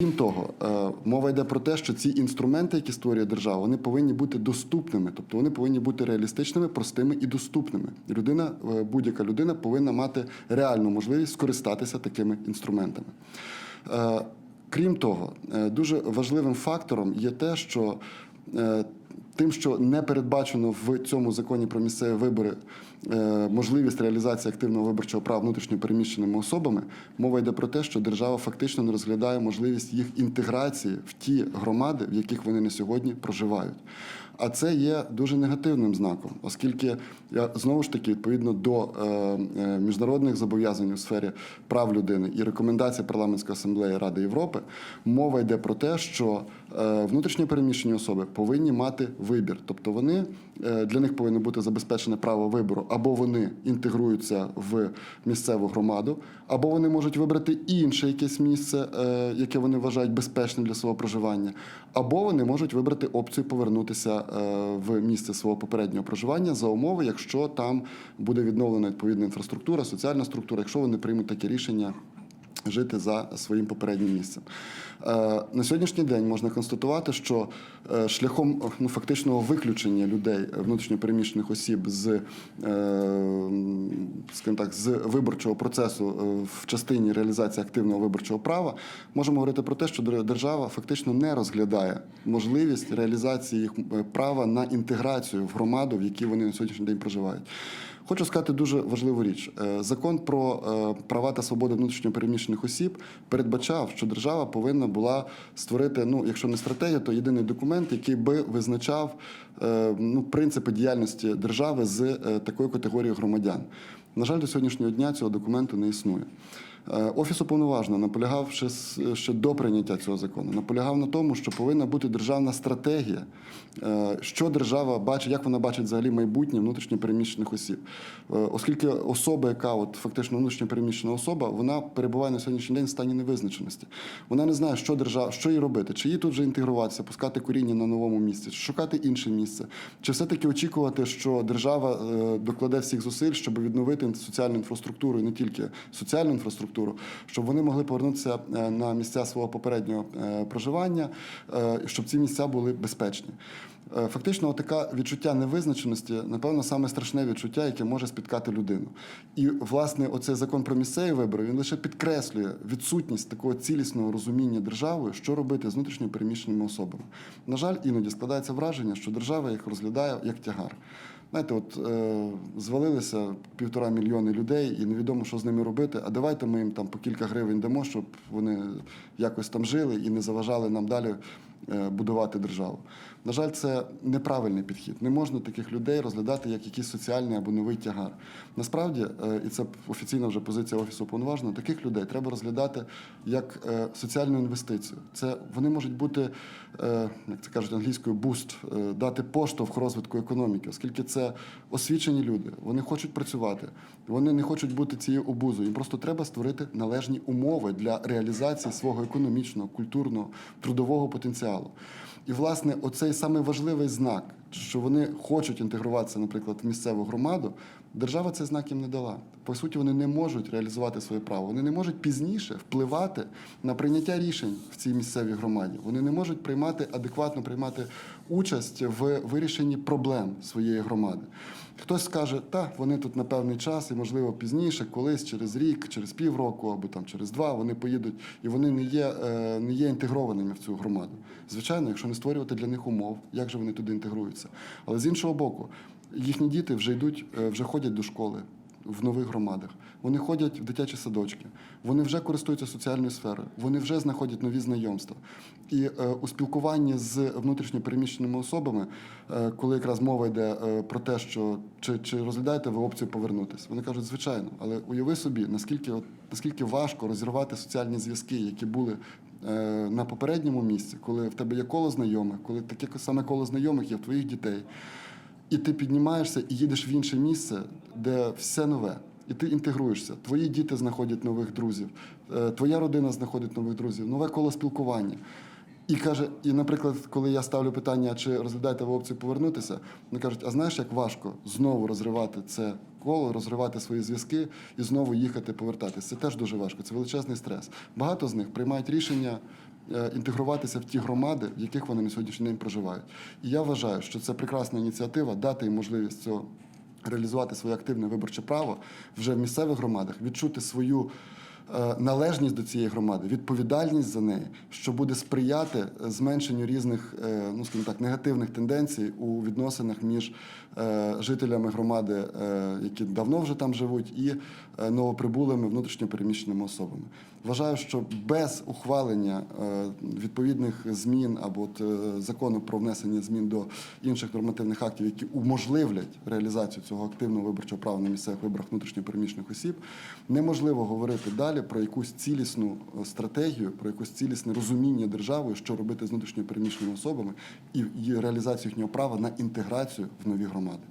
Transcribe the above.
Крім того, е, мова йде про те, що ці інструменти, які створює держава, вони повинні бути доступними, тобто вони повинні бути реалістичними, простими і доступними. Людина, е, будь-яка людина повинна мати реальну можливість скористатися такими інструментами. Е, Крім того, дуже важливим фактором є те, що тим, що не передбачено в цьому законі про місцеві вибори е, можливість реалізації активного виборчого права внутрішньопереміщеними особами, мова йде про те, що держава фактично не розглядає можливість їх інтеграції в ті громади, в яких вони на сьогодні проживають. А це є дуже негативним знаком, оскільки я знову ж таки відповідно до е, е, міжнародних зобов'язань у сфері прав людини і рекомендацій парламентської асамблеї Ради Європи, мова йде про те, що внутрішньо переміщені особи повинні мати вибір, тобто вони е, для них повинно бути забезпечене право вибору, або вони інтегруються в місцеву громаду, або вони можуть вибрати інше якесь місце, е, яке вони вважають безпечним для свого проживання, або вони можуть вибрати опцію повернутися е, в місце свого попереднього проживання за умови, якщо там буде відновлена відповідна інфраструктура, соціальна структура, якщо вони приймуть таке рішення. Жити за своїм попереднім місцем Е, на сьогоднішній день можна констатувати, що е, шляхом ну, фактичного виключення людей е, внутрішньопереміщених осіб з, так, з виборчого процесу в частині реалізації активного виборчого права, можемо говорити про те, що дер- держава фактично не розглядає можливість реалізації їх права на інтеграцію в громаду, в якій вони на сьогоднішній день проживають. Хочу сказати дуже важливу річ. Е, Закон про е, права та свободи внутрішньопереміщених осіб передбачав, що держава повинна була створити, ну якщо не стратегію, то єдиний документ, який би визначав е, ну, принципи діяльності держави з такою категорією громадян. На жаль, до сьогоднішнього дня цього документу не існує. Е, Офіс уповноваженого наполягав ще, ще до прийняття цього закону. Наполягав на тому, що повинна бути державна стратегія, е, що держава бачить, як вона бачить взагалі майбутнє внутрішньопереміщених осіб. Е, Оскільки особа, яка от фактично внутрішньопереміщена особа, вона перебуває на сьогоднішній день в стані невизначеності. Вона не знає, що держава, що їй робити, чи їй тут вже інтегруватися, пускати коріння на новому місці, шукати інше місце, чи все-таки очікувати, що держава докладе всіх зусиль, щоб відновити соціальну інфраструктуру і не тільки соціальну інфраструктуру, щоб вони могли повернутися е, на місця свого попереднього е, проживання, е, щоб ці місця були безпечні. Фактично, таке відчуття невизначеності, напевно, саме страшне відчуття, яке може спіткати людину. І власне, оцей закон про місцеві вибори він лише підкреслює відсутність такого цілісного розуміння державою, що робити з внутрішньо переміщеними особами. На жаль, іноді складається враження, що держава їх розглядає як тягар. Знаєте, от е, звалилися півтора мільйони людей, і невідомо, що з ними робити. А давайте ми їм там по кілька гривень дамо, щоб вони якось там жили і не заважали нам далі будувати державу. На жаль, це неправильний підхід. Не можна таких людей розглядати як якийсь соціальний або новий тягар. Насправді, е, і це офіційна вже позиція офісу уповноваженого, таких людей треба розглядати як е, соціальну інвестицію. Це вони можуть бути, е, як це кажуть англійською, буст, е, дати поштовх розвитку економіки, оскільки це освічені люди. Вони хочуть працювати, вони не хочуть бути цією обузою. Їм просто треба створити належні умови для реалізації свого економічного, культурного, трудового потенціалу. І, власне, оцей саме важливий знак, що вони хочуть інтегруватися, наприклад, в місцеву громаду, держава цей знак їм не дала. По суті, вони не можуть реалізувати своє право. Вони не можуть пізніше впливати на прийняття рішень в цій місцевій громаді. Вони не можуть приймати адекватно приймати участь в вирішенні проблем своєї громади. Хтось скаже, та вони тут на певний час, і можливо пізніше, колись через рік, через півроку або там через два вони поїдуть, і вони не є, е, не є інтегрованими в цю громаду. Звичайно, якщо не створювати для них умов, як же вони туди інтегруються. Але з іншого боку, їхні діти вже йдуть, е, вже ходять до школи. В нових громадах вони ходять в дитячі садочки, вони вже користуються соціальною сферою, вони вже знаходять нові знайомства. І е, у спілкуванні з внутрішньо переміщеними особами, е, коли якраз мова йде е, про те, що чи, чи розглядаєте ви опцію повернутися, вони кажуть, звичайно, але уяви собі, наскільки от, наскільки важко розірвати соціальні зв'язки, які були е, на попередньому місці, коли в тебе є коло знайомих, коли таке саме коло знайомих є в твоїх дітей. І ти піднімаєшся і їдеш в інше місце, де все нове. І ти інтегруєшся. Твої діти знаходять нових друзів, е, твоя родина знаходить нових друзів, нове коло спілкування. І каже, і, наприклад, коли я ставлю питання, чи розглядаєте ви опцію повернутися, вони кажуть, а знаєш, як важко знову розривати це коло, розривати свої зв'язки і знову їхати повертатися. Це теж дуже важко, це величезний стрес. Багато з них приймають рішення е, інтегруватися в ті громади, в яких вони на сьогоднішній день проживають. І я вважаю, що це прекрасна ініціатива дати їм можливість цього реалізувати своє активне виборче право вже в місцевих громадах, відчути свою належність до цієї громади, відповідальність за неї, що буде сприяти е, зменшенню різних, е, ну скажімо так, негативних тенденцій у відносинах між е, жителями громади, е, які давно вже там живуть, і е, новоприбулими внутрішньопереміщеними особами. Вважаю, що без ухвалення е, відповідних змін або от, е, закону про внесення змін до інших нормативних актів, які уможливлять реалізацію цього активного виборчого права на місцевих виборах внутрішньопереміщених осіб, неможливо говорити далі про якусь цілісну е, стратегію, про якусь цілісне розуміння державою, що робити з внутрішньопереміщеними особами, і, і реалізацію їхнього права на інтеграцію в нові громади.